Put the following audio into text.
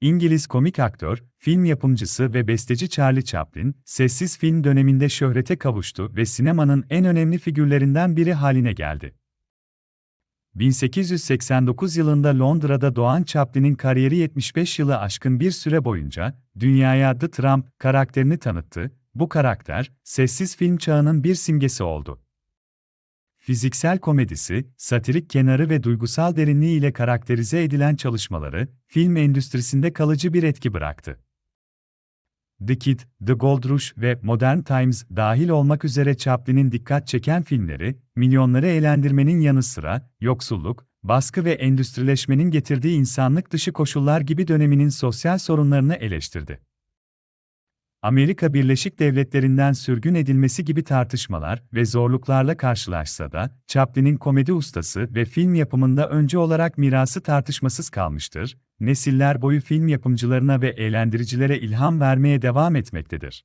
İngiliz komik aktör, film yapımcısı ve besteci Charlie Chaplin, sessiz film döneminde şöhrete kavuştu ve sinemanın en önemli figürlerinden biri haline geldi. 1889 yılında Londra'da doğan Chaplin'in kariyeri 75 yılı aşkın bir süre boyunca dünyaya The Trump karakterini tanıttı. Bu karakter, sessiz film çağının bir simgesi oldu. Fiziksel komedisi, satirik kenarı ve duygusal derinliği ile karakterize edilen çalışmaları, film endüstrisinde kalıcı bir etki bıraktı. The Kid, The Gold Rush ve Modern Times dahil olmak üzere Chaplin'in dikkat çeken filmleri, milyonları eğlendirmenin yanı sıra, yoksulluk, baskı ve endüstrileşmenin getirdiği insanlık dışı koşullar gibi döneminin sosyal sorunlarını eleştirdi. Amerika Birleşik Devletleri'nden sürgün edilmesi gibi tartışmalar ve zorluklarla karşılaşsa da, Chaplin'in komedi ustası ve film yapımında öncü olarak mirası tartışmasız kalmıştır, nesiller boyu film yapımcılarına ve eğlendiricilere ilham vermeye devam etmektedir.